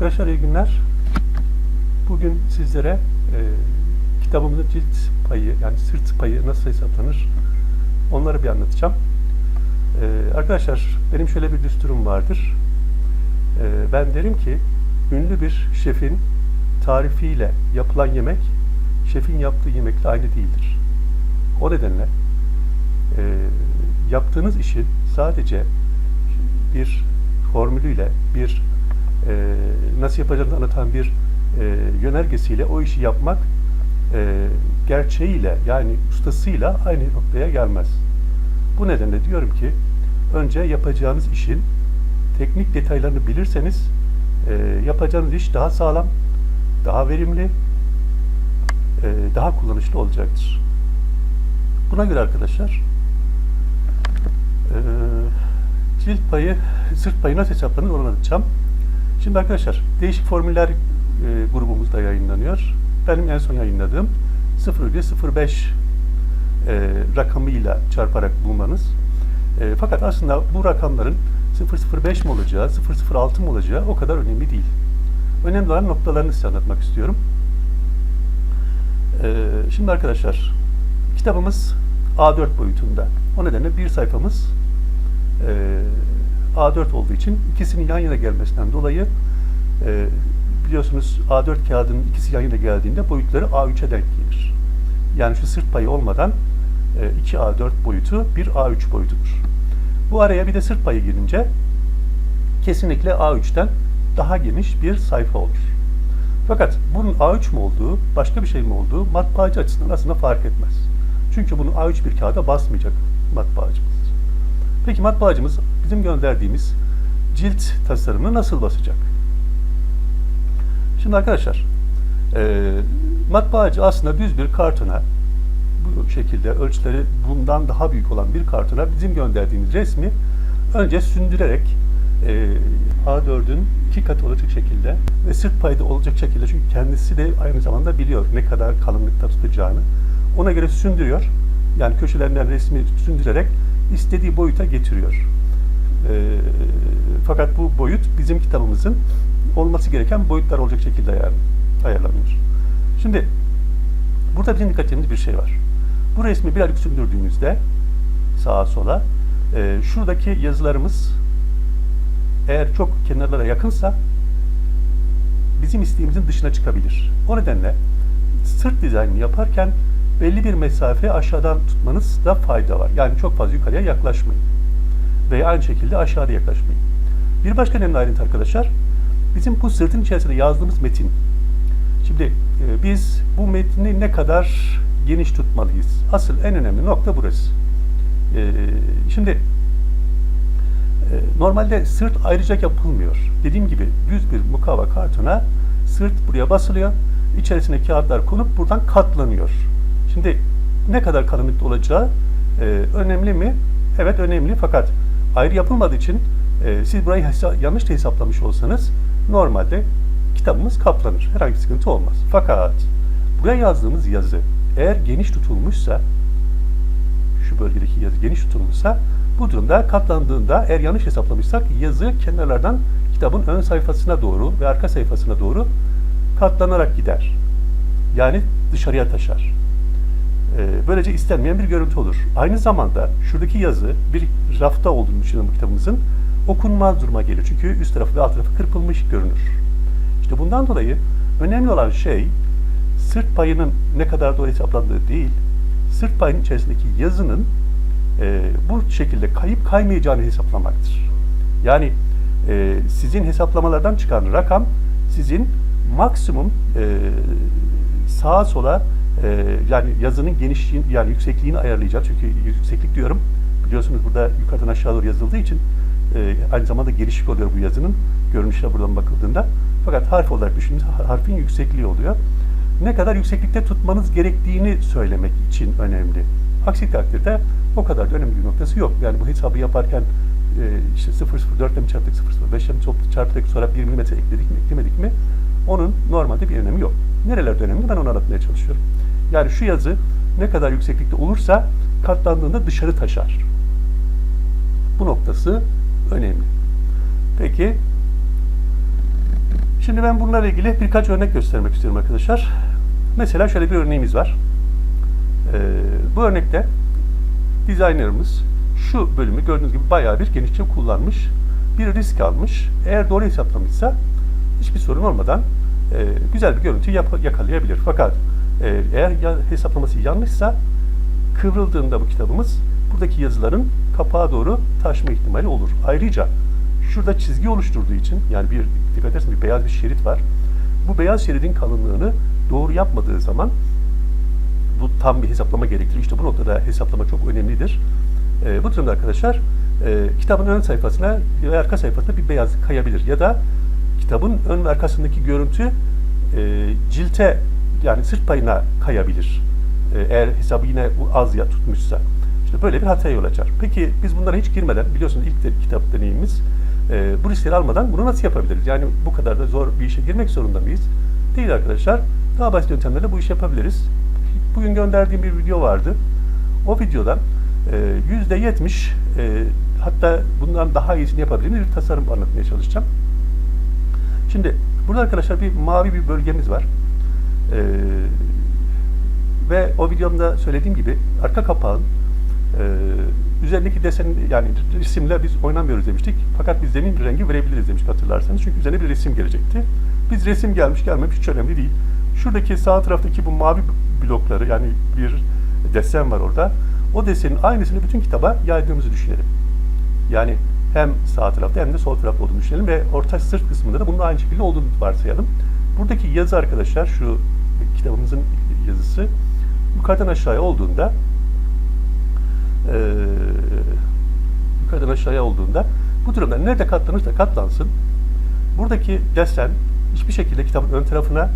Arkadaşlar iyi günler. Bugün sizlere e, kitabımızın cilt payı yani sırt payı nasıl hesaplanır onları bir anlatacağım. E, arkadaşlar benim şöyle bir düsturum vardır. E, ben derim ki ünlü bir şefin tarifiyle yapılan yemek şefin yaptığı yemekle aynı değildir. O nedenle e, yaptığınız işin sadece bir formülüyle, bir nasıl yapacağını anlatan bir e, yönergesiyle o işi yapmak e, gerçeğiyle yani ustasıyla aynı noktaya gelmez. Bu nedenle diyorum ki önce yapacağınız işin teknik detaylarını bilirseniz e, yapacağınız iş daha sağlam, daha verimli, e, daha kullanışlı olacaktır. Buna göre arkadaşlar e, cilt payı, sırt payı nasıl hesaplanır onu anlatacağım. Şimdi arkadaşlar değişik formüller e, grubumuzda yayınlanıyor. Benim en son yayınladığım 0,05 e, rakamıyla çarparak bulmanız. E, fakat aslında bu rakamların 0,05 mi olacağı, 0,06 mı olacağı o kadar önemli değil. Önemli olan noktalarını size anlatmak istiyorum. E, şimdi arkadaşlar kitabımız A4 boyutunda. O nedenle bir sayfamız e, A4 olduğu için ikisinin yan yana gelmesinden dolayı e, biliyorsunuz A4 kağıdının ikisi yan yana geldiğinde boyutları A3'e denk gelir. Yani şu sırt payı olmadan e, 2 A4 boyutu bir A3 boyutudur. Bu araya bir de sırt payı girince kesinlikle A3'ten daha geniş bir sayfa olur. Fakat bunun A3 mu olduğu, başka bir şey mi olduğu matbaacı açısından aslında fark etmez. Çünkü bunu A3 bir kağıda basmayacak matbaacımız. Peki matbaacımız bizim gönderdiğimiz cilt tasarımını nasıl basacak? Şimdi arkadaşlar, e, matbaacı aslında düz bir kartona, bu şekilde ölçüleri bundan daha büyük olan bir kartona bizim gönderdiğimiz resmi önce sündürerek e, A4'ün iki katı olacak şekilde ve sırt payı da olacak şekilde çünkü kendisi de aynı zamanda biliyor ne kadar kalınlıkta tutacağını. Ona göre sündürüyor. Yani köşelerinden resmi sündürerek istediği boyuta getiriyor. E, fakat bu boyut bizim kitabımızın olması gereken boyutlar olacak şekilde ayar, ayarlanıyor. Şimdi burada bizim dikkat ettiğimiz bir şey var. Bu resmi birazcık sündürdüğümüzde sağa sola e, şuradaki yazılarımız eğer çok kenarlara yakınsa bizim isteğimizin dışına çıkabilir. O nedenle sırt dizaynını yaparken belli bir mesafe aşağıdan tutmanızda fayda var. Yani çok fazla yukarıya yaklaşmayın. Veya aynı şekilde aşağıda yaklaşmayın. Bir başka önemli ayrıntı arkadaşlar, bizim bu sırtın içerisinde yazdığımız metin. Şimdi e, biz bu metni ne kadar geniş tutmalıyız? Asıl en önemli nokta burası. E, şimdi e, normalde sırt ayrıca yapılmıyor. Dediğim gibi düz bir mukavva kartona sırt buraya basılıyor. İçerisine kağıtlar konup buradan katlanıyor. Şimdi ne kadar kalınlıkta olacağı e, önemli mi? Evet önemli fakat ayrı yapılmadığı için e, siz burayı yanlış da hesaplamış olsanız normalde kitabımız kaplanır. Herhangi bir sıkıntı olmaz. Fakat buraya yazdığımız yazı eğer geniş tutulmuşsa şu bölgedeki yazı geniş tutulmuşsa bu durumda katlandığında eğer yanlış hesaplamışsak yazı kenarlardan kitabın ön sayfasına doğru ve arka sayfasına doğru katlanarak gider. Yani dışarıya taşar. Ee, böylece istenmeyen bir görüntü olur. Aynı zamanda şuradaki yazı bir rafta olduğunu düşünün kitabımızın okunmaz duruma gelir. Çünkü üst tarafı ve alt tarafı kırpılmış görünür. İşte bundan dolayı önemli olan şey sırt payının ne kadar doğru hesaplandığı değil, sırt payının içerisindeki yazının e, bu şekilde kayıp kaymayacağını hesaplamaktır. Yani e, sizin hesaplamalardan çıkan rakam sizin maksimum e, sağa sola e, yani yazının genişliğini yani yüksekliğini ayarlayacak. Çünkü yükseklik diyorum biliyorsunuz burada yukarıdan aşağı doğru yazıldığı için e, aynı zamanda gelişik oluyor bu yazının görünüşe buradan bakıldığında. Fakat harf olarak düşündüğünüz harfin yüksekliği oluyor. Ne kadar yükseklikte tutmanız gerektiğini söylemek için önemli. Aksi takdirde o kadar da önemli bir noktası yok. Yani bu hesabı yaparken e, işte 004 ile mi çarptık, 005 ile mi çarptık, sonra 1 mm ekledik mi, eklemedik mi? Onun normalde bir önemi yok. Nerelerde önemli ben onu anlatmaya çalışıyorum. Yani şu yazı ne kadar yükseklikte olursa katlandığında dışarı taşar. Bu noktası önemli. Peki Şimdi ben bunlarla ilgili birkaç örnek göstermek istiyorum arkadaşlar. Mesela şöyle bir örneğimiz var. Ee, bu örnekte designerımız şu bölümü gördüğünüz gibi bayağı bir genişçe kullanmış. Bir risk almış. Eğer doğru hesaplamışsa hiçbir sorun olmadan e, güzel bir görüntü yakalayabilir. Fakat eğer ya, hesaplaması yanlışsa kıvrıldığında bu kitabımız buradaki yazıların kapağa doğru taşma ihtimali olur. Ayrıca şurada çizgi oluşturduğu için yani bir dikkat ederseniz bir beyaz bir şerit var. Bu beyaz şeridin kalınlığını doğru yapmadığı zaman bu tam bir hesaplama gerektirir. İşte bu noktada hesaplama çok önemlidir. E, bu durumda arkadaşlar e, kitabın ön sayfasına ve arka sayfasına bir beyaz kayabilir. Ya da kitabın ön ve arkasındaki görüntü e, cilte yani sırt payına kayabilir. E, eğer hesabı yine az ya tutmuşsa. İşte böyle bir hataya yol açar. Peki biz bunlara hiç girmeden biliyorsunuz ilk de, kitap deneyimimiz e, bu riskleri almadan bunu nasıl yapabiliriz? Yani bu kadar da zor bir işe girmek zorunda mıyız? Değil arkadaşlar. Daha basit yöntemlerle bu işi yapabiliriz. Bugün gönderdiğim bir video vardı. O videoda yüzde yetmiş hatta bundan daha iyisini yapabildiğimiz bir tasarım anlatmaya çalışacağım. Şimdi burada arkadaşlar bir mavi bir bölgemiz var. Ee, ve o videomda söylediğim gibi arka kapağın e, üzerindeki desen yani resimle biz oynamıyoruz demiştik. Fakat biz zemin rengi verebiliriz demiştik hatırlarsanız. Çünkü üzerine bir resim gelecekti. Biz resim gelmiş gelmemiş hiç önemli değil. Şuradaki sağ taraftaki bu mavi blokları yani bir desen var orada. O desenin aynısını bütün kitaba yaydığımızı düşünelim. Yani hem sağ tarafta hem de sol tarafta olduğunu düşünelim ve orta sırt kısmında da bunun aynı şekilde olduğunu varsayalım. Buradaki yazı arkadaşlar şu kitabımızın yazısı yukarıdan aşağıya olduğunda e, yukarıdan aşağıya olduğunda bu durumda nerede katlanırsa katlansın buradaki desen hiçbir şekilde kitabın ön tarafına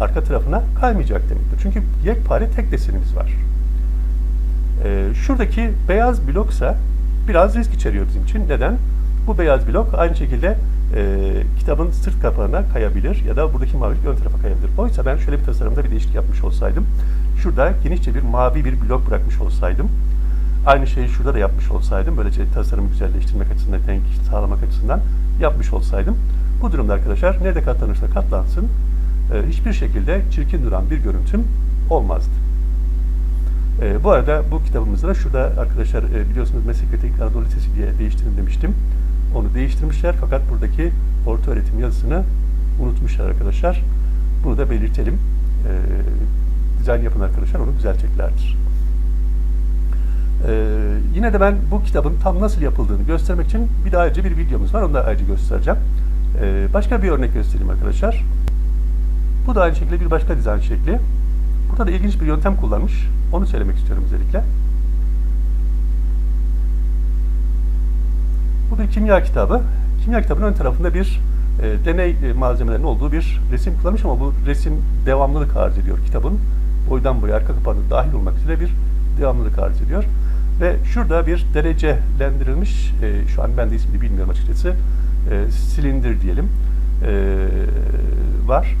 arka tarafına kaymayacak demektir. Çünkü yekpare tek desenimiz var. E, şuradaki beyaz bloksa biraz risk içeriyor bizim için. Neden? Bu beyaz blok aynı şekilde e, kitabın sırt kapağına kayabilir ya da buradaki mavilik ön tarafa kayabilir. Oysa ben şöyle bir tasarımda bir değişiklik yapmış olsaydım, şurada genişçe bir mavi bir blok bırakmış olsaydım, aynı şeyi şurada da yapmış olsaydım, böylece tasarımı güzelleştirmek açısından, denk sağlamak açısından yapmış olsaydım, bu durumda arkadaşlar nerede katlanırsa katlansın, e, hiçbir şekilde çirkin duran bir görüntüm olmazdı. E, bu arada bu kitabımızda da şurada arkadaşlar e, biliyorsunuz Meslek ve Teknik Anadolu Lisesi diye değiştirin demiştim. Onu değiştirmişler fakat buradaki orta öğretim yazısını unutmuşlar arkadaşlar. Bunu da belirtelim. E, dizayn yapan arkadaşlar onu düzelteceklerdir. E, yine de ben bu kitabın tam nasıl yapıldığını göstermek için bir daha ayrıca bir videomuz var. Onu da ayrıca göstereceğim. E, başka bir örnek göstereyim arkadaşlar. Bu da aynı şekilde bir başka dizayn şekli. Burada da ilginç bir yöntem kullanmış. Onu söylemek istiyorum özellikle. Bir kimya kitabı. Kimya kitabının ön tarafında bir e, deney e, malzemelerinin olduğu bir resim kullanmış ama bu resim devamlılık arz ediyor kitabın. Boydan boya arka kapağında dahil olmak üzere bir devamlılık arz ediyor. Ve şurada bir derecelendirilmiş, e, şu an ben de ismini bilmiyorum açıkçası, e, silindir diyelim, e, var.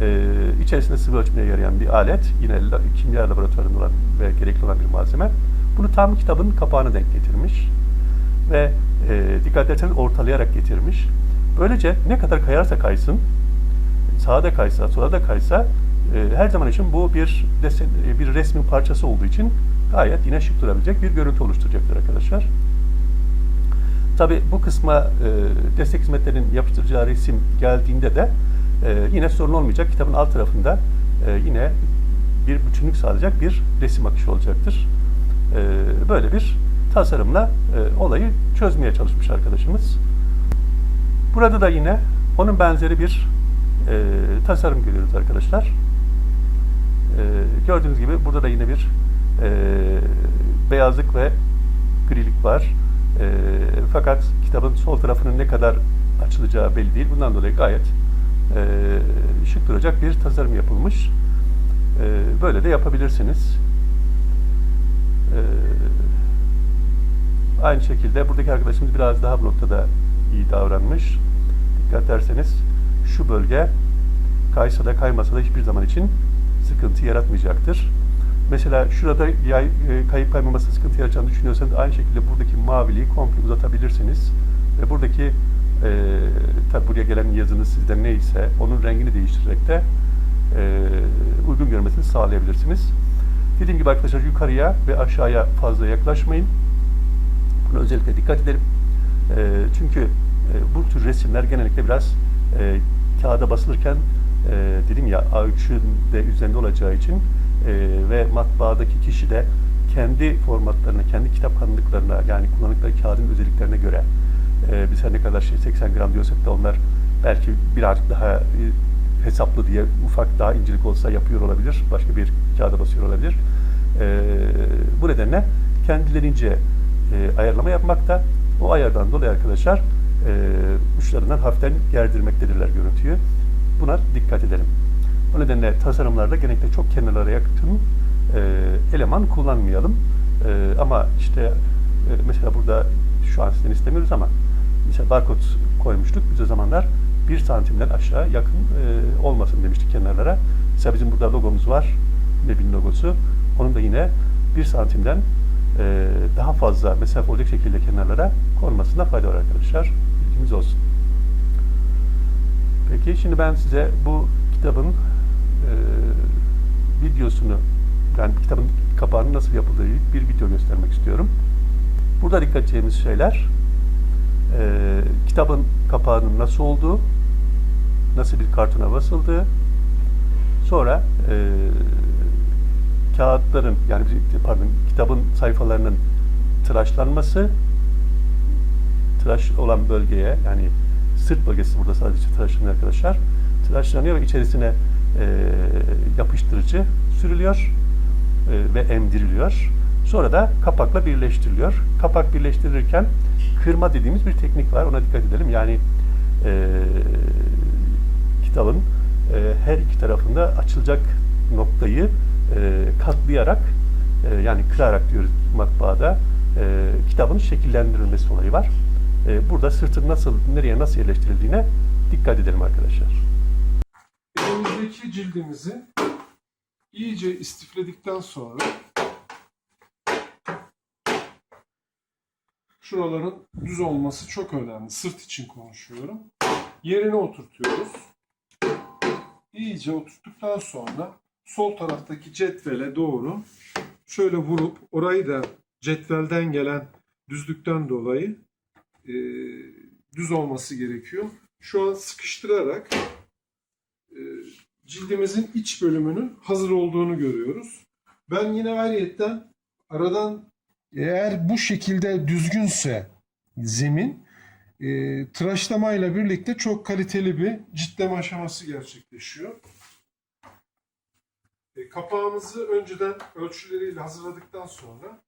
Ee, içerisinde sıvı ölçmeye yarayan bir alet, yine la, kimya laboratuvarında olan ve gerekli olan bir malzeme. Bunu tam kitabın kapağına denk getirmiş ve e, dikkat ederseniz ortalayarak getirmiş. Böylece ne kadar kayarsa kaysın, sağa da kaysa, sola da kaysa e, her zaman için bu bir desen, e, bir resmin parçası olduğu için gayet yine şık durabilecek bir görüntü oluşturacaktır arkadaşlar. Tabi bu kısma e, destek hizmetlerinin yapıştıracağı resim geldiğinde de ee, yine sorun olmayacak. Kitabın alt tarafında e, yine bir bütünlük sağlayacak bir resim akışı olacaktır. Ee, böyle bir tasarımla e, olayı çözmeye çalışmış arkadaşımız. Burada da yine onun benzeri bir e, tasarım görüyoruz arkadaşlar. E, gördüğünüz gibi burada da yine bir e, beyazlık ve grilik var. E, fakat kitabın sol tarafının ne kadar açılacağı belli değil. Bundan dolayı gayet e, şık duracak bir tasarım yapılmış. E, böyle de yapabilirsiniz. E, aynı şekilde buradaki arkadaşımız biraz daha bu noktada iyi davranmış. Dikkat ederseniz şu bölge kaysa da kaymasa da hiçbir zaman için sıkıntı yaratmayacaktır. Mesela şurada yay, e, kayıp kaymaması sıkıntı yaratacağını düşünüyorsanız aynı şekilde buradaki maviliği komple uzatabilirsiniz. Ve buradaki e, tabi buraya gelen yazınız sizde neyse onun rengini değiştirerek de e, uygun görmesini sağlayabilirsiniz. Dediğim gibi arkadaşlar yukarıya ve aşağıya fazla yaklaşmayın. Buna özellikle dikkat edelim. E, çünkü e, bu tür resimler genellikle biraz e, kağıda basılırken e, dedim ya A3'ün de üzerinde olacağı için e, ve matbaadaki kişi de kendi formatlarına, kendi kitap kalınlıklarına yani kullandıkları kağıdın özelliklerine göre e, biz her ne kadar şey 80 gram diyorsak da onlar belki birazcık daha e, hesaplı diye ufak daha incelik olsa yapıyor olabilir. Başka bir kağıda basıyor olabilir. E, bu nedenle kendilerince e, ayarlama yapmakta. O ayardan dolayı arkadaşlar e, uçlarından hafiften gerdirmektedirler görüntüyü. Buna dikkat edelim. O nedenle tasarımlarda genellikle çok kenarlara yakın e, eleman kullanmayalım. E, ama işte e, mesela burada şu an sizden istemiyoruz ama mesela barkod koymuştuk biz o zamanlar bir santimden aşağı yakın e, olmasın demiştik kenarlara. Mesela bizim burada logomuz var. Nebin logosu. Onun da yine bir santimden e, daha fazla mesafe olacak şekilde kenarlara konmasında fayda var arkadaşlar. Bilgimiz olsun. Peki şimdi ben size bu kitabın e, videosunu yani kitabın kapağının nasıl yapıldığı bir video göstermek istiyorum. Burada dikkat edeceğimiz şeyler e, kitabın kapağının nasıl olduğu, nasıl bir kartona basıldığı, sonra e, kağıtların yani pardon kitabın sayfalarının tıraşlanması, tıraş olan bölgeye yani sırt bölgesi burada sadece tıraşlanıyor arkadaşlar. Tıraşlanıyor ve içerisine e, yapıştırıcı sürülüyor e, ve emdiriliyor. Sonra da kapakla birleştiriliyor. Kapak birleştirilirken kırma dediğimiz bir teknik var. Ona dikkat edelim. Yani e, kitabın e, her iki tarafında açılacak noktayı katlayarak e, yani kırarak diyoruz matbaada e, kitabın şekillendirilmesi olayı var. E, burada sırtın nasıl, nereye nasıl yerleştirildiğine dikkat edelim arkadaşlar. Elimizdeki cildimizi iyice istifledikten sonra şuraların düz olması çok önemli. Sırt için konuşuyorum. Yerine oturtuyoruz. İyice oturttuktan sonra sol taraftaki cetvele doğru şöyle vurup orayı da cetvelden gelen düzlükten dolayı e, düz olması gerekiyor. Şu an sıkıştırarak e, cildimizin iç bölümünün hazır olduğunu görüyoruz. Ben yine ayrıyetten aradan eğer bu şekilde düzgünse zemin e, tıraşlamayla birlikte çok kaliteli bir ciltleme aşaması gerçekleşiyor. E, kapağımızı önceden ölçüleriyle hazırladıktan sonra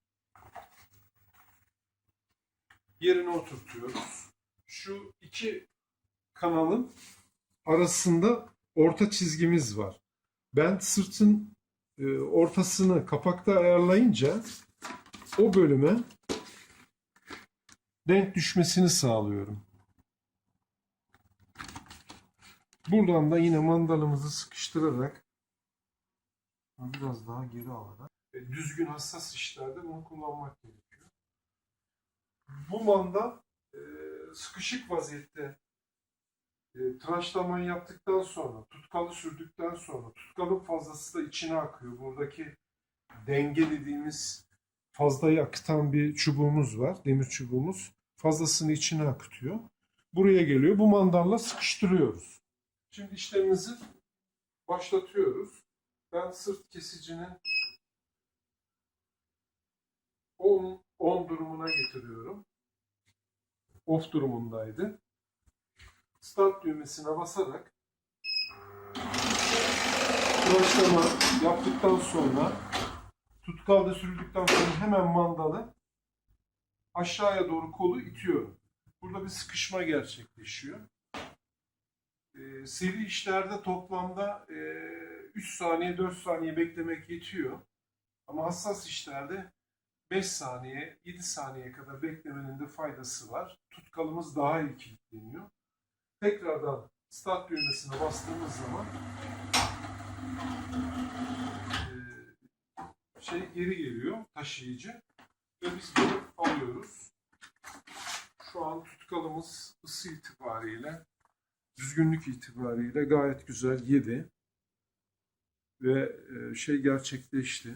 yerine oturtuyoruz. Şu iki kanalın arasında orta çizgimiz var. Ben sırtın e, ortasını kapakta ayarlayınca o bölüme denk düşmesini sağlıyorum. Buradan da yine mandalımızı sıkıştırarak biraz daha geri alarak düzgün hassas işlerde bunu kullanmak gerekiyor. Bu mandal e, sıkışık vaziyette e, tıraşlamayı yaptıktan sonra, tutkalı sürdükten sonra, tutkalın fazlası da içine akıyor. Buradaki denge dediğimiz fazlayı akıtan bir çubuğumuz var, demir çubuğumuz. Fazlasını içine akıtıyor. Buraya geliyor. Bu mandalla sıkıştırıyoruz. Şimdi işlemimizi başlatıyoruz. Ben sırt kesicinin 10, 10 durumuna getiriyorum. Off durumundaydı start düğmesine basarak tıraşlama yaptıktan sonra tutkalda sürüldükten sonra hemen mandalı aşağıya doğru kolu itiyorum. Burada bir sıkışma gerçekleşiyor. Ee, seri işlerde toplamda e, 3 saniye 4 saniye beklemek yetiyor. Ama hassas işlerde 5 saniye 7 saniye kadar beklemenin de faydası var. Tutkalımız daha iyi kilitleniyor tekrardan start düğmesine bastığımız zaman eee, şey geri geliyor taşıyıcı ve biz bunu alıyoruz. Şu an tutkalımız ısı itibariyle, düzgünlük itibariyle gayet güzel yedi. Ve e, şey gerçekleşti.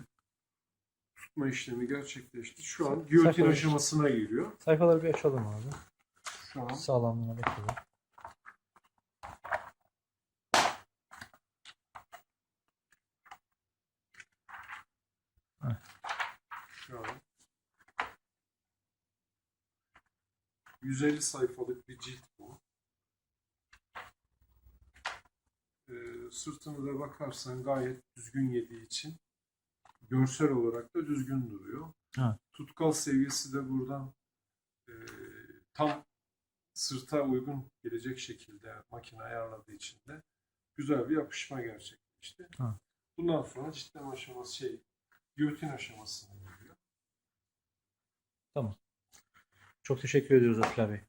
Tutma işlemi gerçekleşti. Şu an giyotin aşamasına giriyor. Sayfaları bir açalım abi. Şu an Sağlamlığına bakalım. Şu an 150 sayfalık bir cilt bu. Sırtına da bakarsan gayet düzgün yediği için görsel olarak da düzgün duruyor. Evet. Tutkal seviyesi de buradan e, tam sırta uygun gelecek şekilde makine ayarladığı için de güzel bir yapışma gerçekleşti. Evet. Bundan sonra ciltleme aşaması şey, giyotin aşamasına giriyor. Çok teşekkür ediyoruz Atilla Bey.